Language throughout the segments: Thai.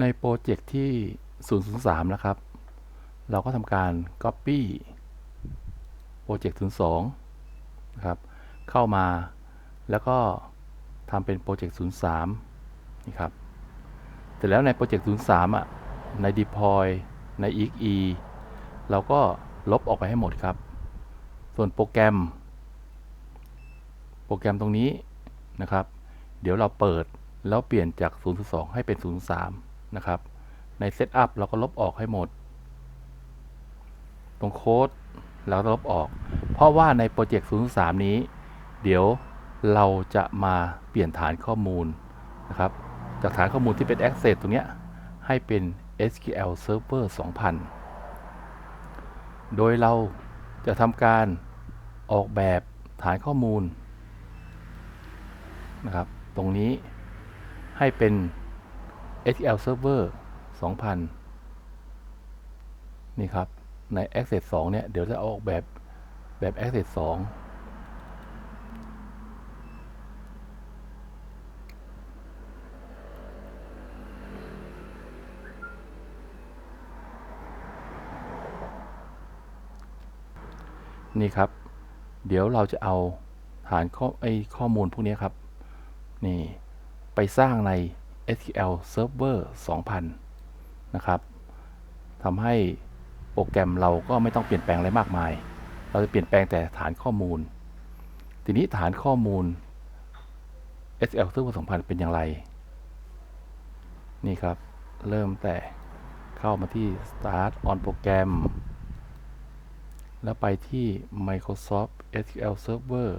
ในโปรเจกต์ที่ 003 นะครับ เราก็ทำการ Copy โปรเจกต์02 นะครับ เข้ามาแล้วก็ทำเป็นโปรเจกต์03 นี่ครับ เสร็จแล้วในโปรเจกต์03 อะ ใน Deploy ใน exe เราก็ลบออกไปให้หมดครับ ส่วนโปรแกรม โปรแกรมตรงนี้นะครับ เดี๋ยวเราเปิดแล้วเปลี่ยนจาก 0.2 ให้เป็น 0.3 นะครับ ใน Setup เราก็ลบออกให้หมด ตรงโค้ดเราก็ลบออก เพราะว่าในโปรเจกต์0.3 นี้ เดี๋ยวเราจะมาเปลี่ยนฐานข้อมูลนะครับ จากฐานข้อมูลที่เป็น Access ตรงนี้ให้เป็น SQL Server 2000 โดยเราจะทำการออกแบบฐานข้อมูลนะครับ ตรงนี้ให้เป็น SQL Server 2000 นี่ครับ ใน Access 2 เนี่ย เดี๋ยวจะเอาออกแบบแบบ Access 2 นี่ครับ เดี๋ยวเราจะเอาฐานข้อไอข้อมูลพวกนี้ครับ นี่ ไปสร้างใน SQL Server 2000 นะครับทำให้โปรแกรมเราก็ไม่ต้องเปลี่ยนแปลงอะไรมากมาย เราจะเปลี่ยนแปลงแต่ฐานข้อมูล ทีนี้ฐานข้อมูล SQL Server 2000 เป็นอย่างไร นี่ครับ เริ่มแต่เข้ามาที่ Start on Program แล้วไปที่ Microsoft SQL Server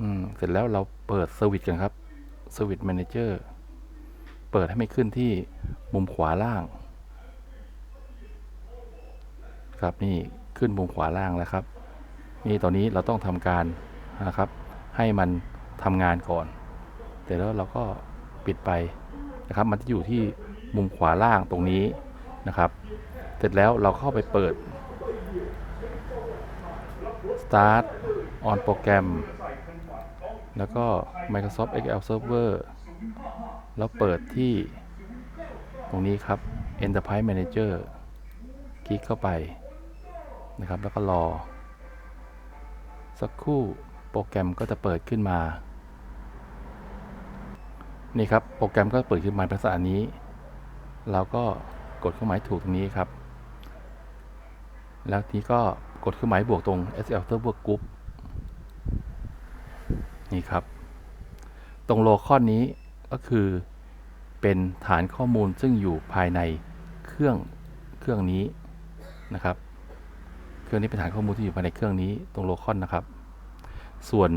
อืมเสร็จแล้วเราเปิด Service กันครับ Service Manager เปิดให้ไม่ขึ้นที่มุมขวาล่าง ครับนี่ขึ้นมุมขวาล่างแล้วครับ นี่ตอนนี้เราต้องทำการนะครับ ให้มันทำงานก่อน แต่แล้วเราก็ปิดไปนะครับ มันจะอยู่ที่มุมขวาล่างตรงนี้นะครับ เสร็จแล้วเราเข้าไปเปิด start on program แล้วก็ Microsoft SQL Server แล้วเปิดที่ตรงนี้ครับ Enterprise Manager คลิกเข้าไปนะครับ แล้วก็รอ สักครู่โปรแกรมก็จะเปิดขึ้นมา นี่ครับ โปรแกรมก็เปิดขึ้นมาภาษานี้ เราก็กดเครื่องหมายถูกตรงนี้ครับ แล้วทีก็กดเครื่องหมายบวกตรง SL Server Group นี่ครับ ตรงโลคอนนี้ก็คือเป็นฐานข้อมูลซึ่งอยู่ภายในเครื่องเครื่องนี้นะครับ เครื่องนี้เป็นฐานข้อมูลที่อยู่ภายในเครื่องนี้ตรงโลคอนนะครับ ส่วน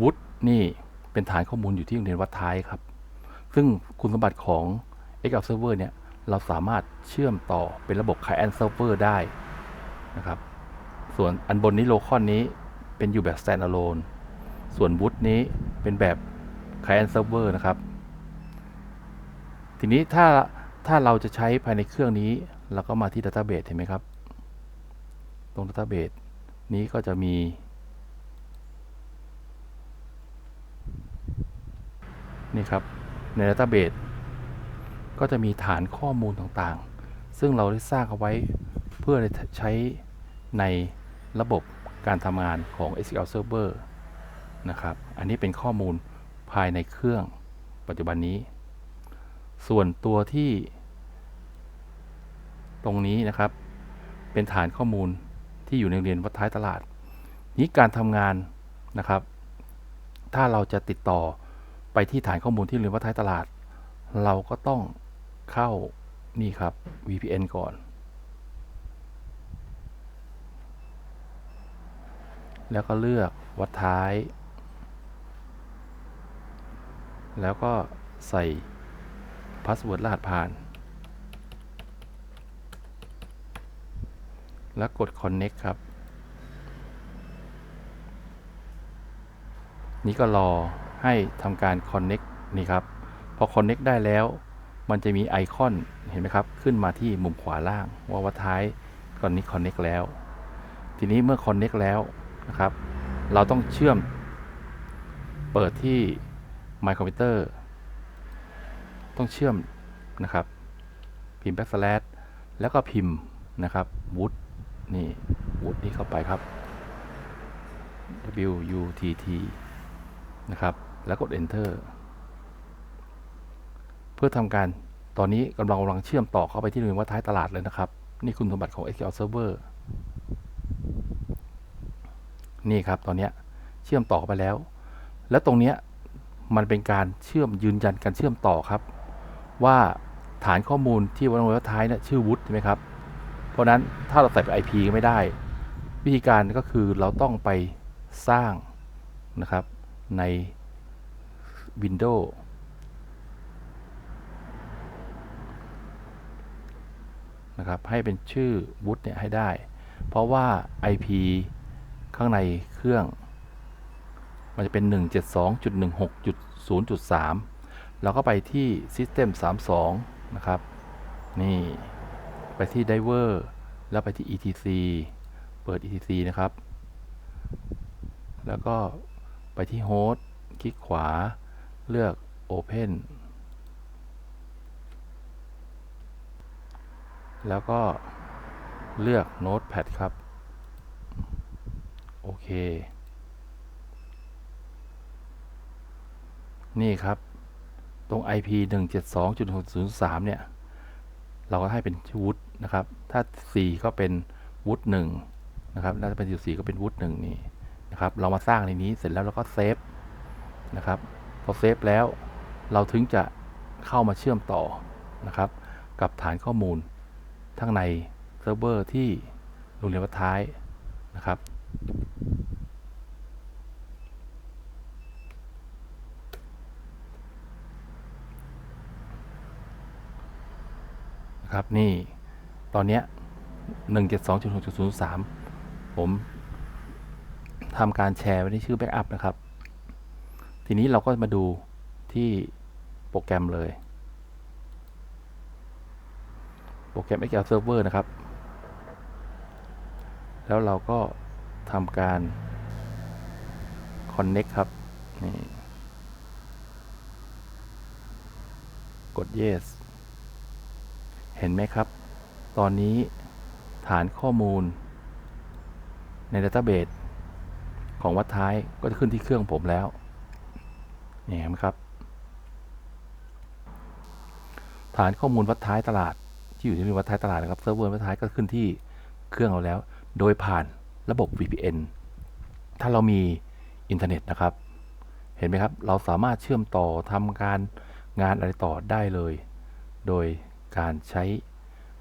วุฒนี่เป็นฐานข้อมูลอยู่ที่โรงเรียนวัดท้ายครับ ซึ่งคุณสมบัติของ Excel Server เนี่ย เราสามารถเชื่อมต่อเป็นระบบ Client Server ได้นะครับ ส่วนอันบนนี้โลคอนนี้เป็นอยู่แบบ standalone ส่วนบูตนี้เป็นแบบ Client Server นะครับ ทีนี้ถ้าถ้าเราจะใช้ภายในเครื่องนี้ เราก็มาที่ Database เห็นไหมครับ ตรง Database นี้ก็จะมี นี่ครับ ใน Database ก็จะมีฐานข้อมูลต่างๆ ซึ่งเราได้สร้างเอาไว้เพื่อใช้ในระบบการทำงานของ SQL Server นะครับ อันนี้เป็นข้อมูลภายในเครื่องปัจจุบันนี้ ส่วนตัวที่ ตรงนี้นะครับ เป็นฐานข้อมูลที่อยู่ในเรียนวัดท้ายตลาด นี้การทำงานนะครับ ถ้าเราจะติดต่อไปที่ฐานข้อมูลที่เรียนวัดท้ายตลาด เราก็ต้องเข้านี่ครับ VPN ก่อน แล้วก็เลือกวัดท้าย แล้วก็ใส่พาสเวิร์ดรหัสผ่าน แล้วกด Connect ครับ นี่ก็รอให้ทำการ Connect นี่ครับ พอ Connect ได้แล้ว มันจะมีไอคอนเห็นไหมครับ ขึ้นมาที่มุมขวาล่าง ว่าวัดท้ายตอนนี้ Connect แล้ว ทีนี้เมื่อ Connect แล้วนะครับ เราต้องเชื่อมเปิดที่ My Computer ต้องเชื่อมนะครับ พิมพ์ backslash แล้วก็พิมพ์นะครับ wood นี่ wood นี่เข้าไปครับ w u t t นะครับ แล้วกด enter เพื่อทำการตอนนี้กำลังกำลังเชื่อมต่อเข้าไปที่โรงเรียนวัดท้ายตลาดเลยนะครับ นี่คุณสมบัติของ SQL Server นี่ครับตอนนี้เชื่อมต่อไปแล้ว แล้วตรงเนี้ย มันเป็นการเชื่อมยืนยันการเชื่อมต่อครับ ว่าฐานข้อมูลที่วันวัดท้ายเนี่ยชื่อวุฒิใช่ไหมครับ เพราะนั้นถ้าเราใส่เป็น IP ก็ไม่ได้ วิธีการก็คือเราต้องไปสร้างนะครับใน Windows นะครับให้เป็นชื่อวุฒิเนี่ยให้ได้ เพราะว่า IP ข้างในเครื่อง มันจะเป็น 172.16.0.3เราก็ไปที่ System 32 นะครับ นี่ ไปที่ Diver แล้วไปที่ etc เปิด etc นะครับ แล้วก็ไปที่ Host คลิกขวา เลือก Open แล้วก็เลือก Notepad ครับ โอเค นี่ครับ ตรง IP 172.603 เนี่ย เราก็ให้เป็นวุฒนะครับ ถ้า 4 ก็เป็นวุฒ1นะครับน่าจะเป็น4ก็เป็นวุฒ1นี่นะครับ เรามาสร้างในนี้เสร็จแล้วเราก็เซฟนะครับ พอเซฟแล้วเราถึงจะเข้ามาเชื่อมต่อนะครับ กับฐานข้อมูลทั้งในเซิร์ฟเวอร์ที่โรงเรียนวัดท้ายนะครับ นะครับนี่ตอนเนี้ย172.6.03 ผมทำการแชร์ไว้ในชื่อ Backup นะครับ ทีนี้เราก็มาดูที่โปรแกรมเลย โปรแกรม SQL Server นะครับ แล้วเราก็ทำการ Connect ครับ นี่ กด yes เห็นไหมครับ ตอนนี้ฐานข้อมูล ใน Database ของวัดท้ายก็จะขึ้นที่เครื่องผมแล้วนี่เห็นไหมครับ ฐานข้อมูลวัดท้ายตลาด ที่อยู่ที่วัดท้ายตลาดนะครับเซิร์ฟเวอร์วัดท้ายก็ขึ้นที่เครื่องเราแล้ว โดยผ่านระบบ VPN ถ้าเรามีอินเทอร์เน็ตนะครับ เห็นไหมครับ เราสามารถเชื่อมต่อทำการงานอะไรต่อได้เลย โดย การใช้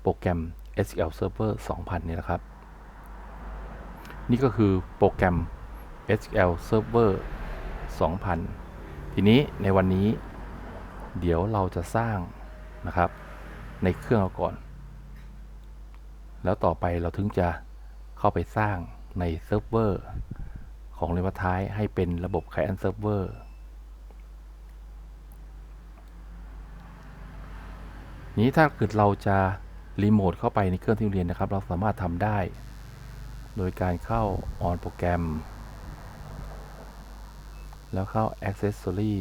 โปรแกรม SQL Server 2000 นี่นะครับ นี่ก็คือโปรแกรม SQL Server 2000 ทีนี้ในวันนี้เดี๋ยวเราจะสร้างนะครับ ในเครื่องเราก่อน แล้วต่อไปเราถึงจะเข้าไปสร้างในเซิร์ฟเวอร์ของเรวัท้ายให้เป็นระบบ Client Server นี้ นี้ถ้าเกิดเราจะรีโมทเข้าไปในเครื่องที่เรียนนะครับ เราสามารถทำได้ โดยการเข้า on โปรแกรม แล้วเข้า accessory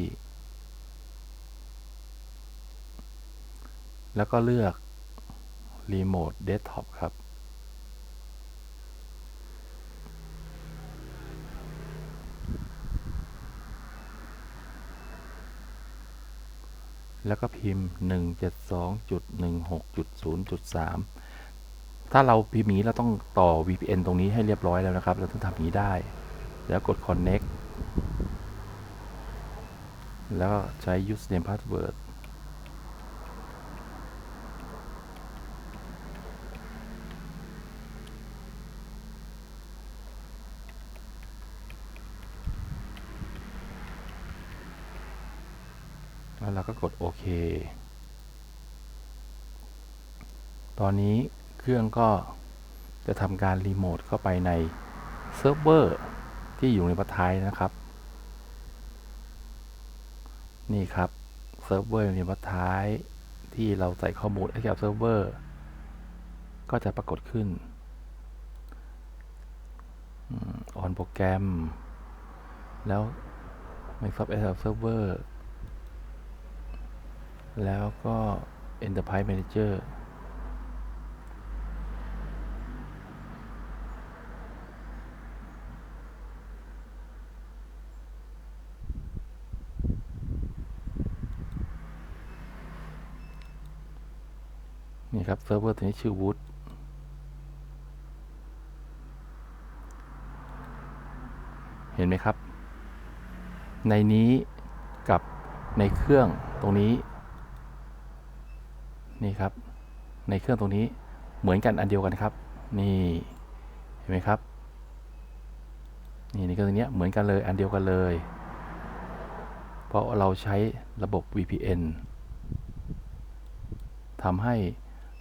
แล้วก็เลือก remote desktop ครับ แล้วก็พิมพ์ 172.16.0.3 ถ้าเราพิมพ์นี้เราต้องต่อ VPN ตรงนี้ให้เรียบร้อยแล้วนะครับ เราต้องทำนี้ได้ แล้วกด connect แล้วใช้ username password แล้วเราก็กดโอเค ตอนนี้เครื่องก็จะทำการรีโมทเข้าไปในเซิร์ฟเวอร์ที่อยู่ในประท้ายนะครับ นี่ครับเซิร์ฟเวอร์ในประท้ายที่เราใส่ข้อมูล SQL Server ก็จะปรากฏขึ้นออนโปรแกรม แล้ว Microsoft SQL Server แล้วก็ Enterprise Manager นี่ครับเซิร์ฟเวอร์ตัวนี้ชื่อ Wood เห็นไหมครับ ในนี้กับในเครื่องตรงนี้ นี่ครับ ในเครื่องตรงนี้เหมือนกันอันเดียวกันครับ นี่เห็นไหมครับ นี่ในเครื่องตัวเนี้เหมือนกันเลยอันเดียวกันเลย เพราะเราใช้ระบบ VPN ทำให้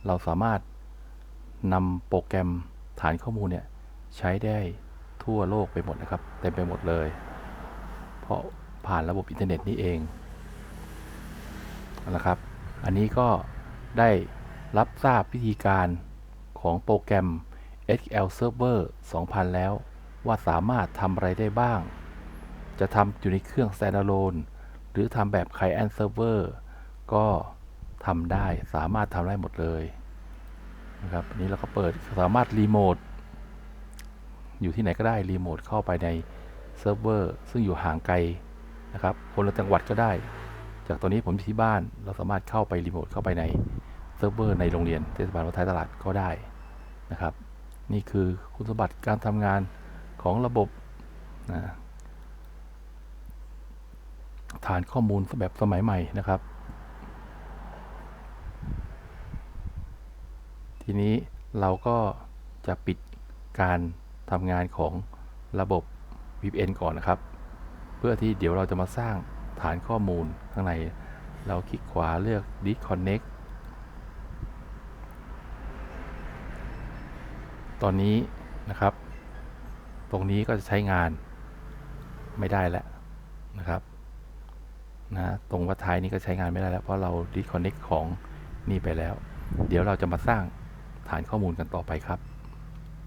เราสามารถนำโปรแกรมฐานข้อมูลเนี่ยใช้ได้ทั่วโลกไปหมดนะครับเต็มไปหมดเลย เพราะผ่านระบบอินเทอร์เน็ตนี้เองเอาละครับ อันนี้ก็ ได้รับทราบวิธีการของโปรแกรม SQL Server 2000 แล้ว ว่าสามารถทำอะไรได้บ้าง จะทำอยู่ในเครื่อง standalone หรือทำแบบ client server ก็ทำได้สามารถทำได้หมดเลยนะครับนนี้เราก็เปิดสามารถรีโมทอยู่ที่ไหนก็ได้รีโมทเข้าไปในเซิร์ฟเวอร์ซึ่งอยู่ห่างไกลนะครับคนละจังหวัดก็ได้ จากตอนนี้ผมที่บ้านเราสามารถเข้าไปรีโมทเข้าไปในเซิร์ฟเวอร์ในโรงเรียนเทศบาลวัดท้ายตลาดก็ได้นะครับ นี่คือคุณสมบัติการทำงานของระบบนะฐานข้อมูลแบบสมัยใหม่นะครับ ทีนี้เราก็จะปิดการทำงานของระบบ VPN ก่อนนะครับ เพื่อที่เดี๋ยวเราจะมาสร้าง ฐานข้อมูลข้างใน เราคลิกขวาเลือก disconnect ตอนนี้นะครับ ตรงนี้ก็จะใช้งานไม่ได้แล้วนะครับนะตรงวัดท้ายนี้ก็ใช้งานไม่ได้แล้ว เพราะเรา disconnect ของนี่ไปแล้ว เดี๋ยวเราจะมาสร้างฐานข้อมูลกันต่อไปครับ